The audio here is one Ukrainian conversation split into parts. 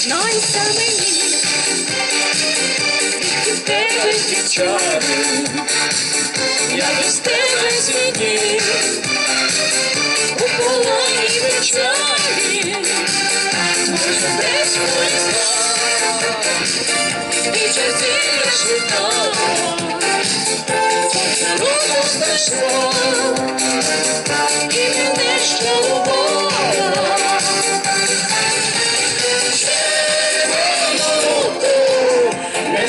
признайся мені, від тебе дівчата, я без тебе звідні, у полоні печалі, може десь поїзда, і часів шукала, руку знайшла,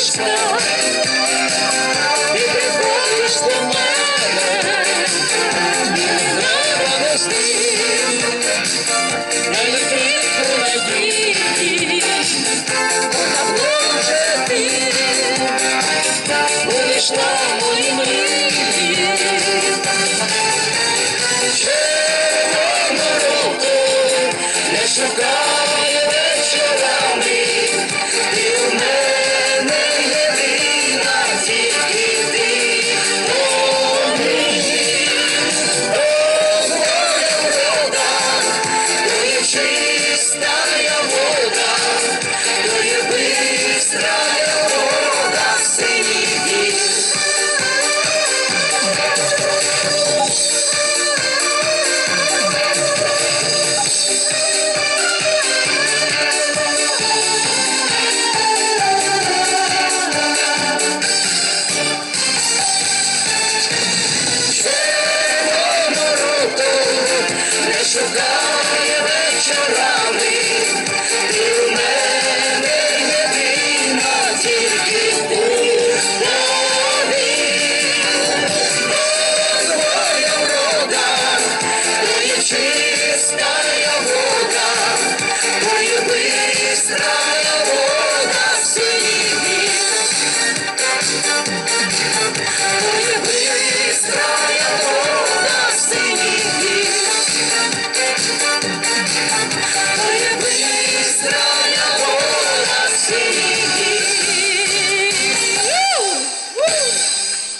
Krishna.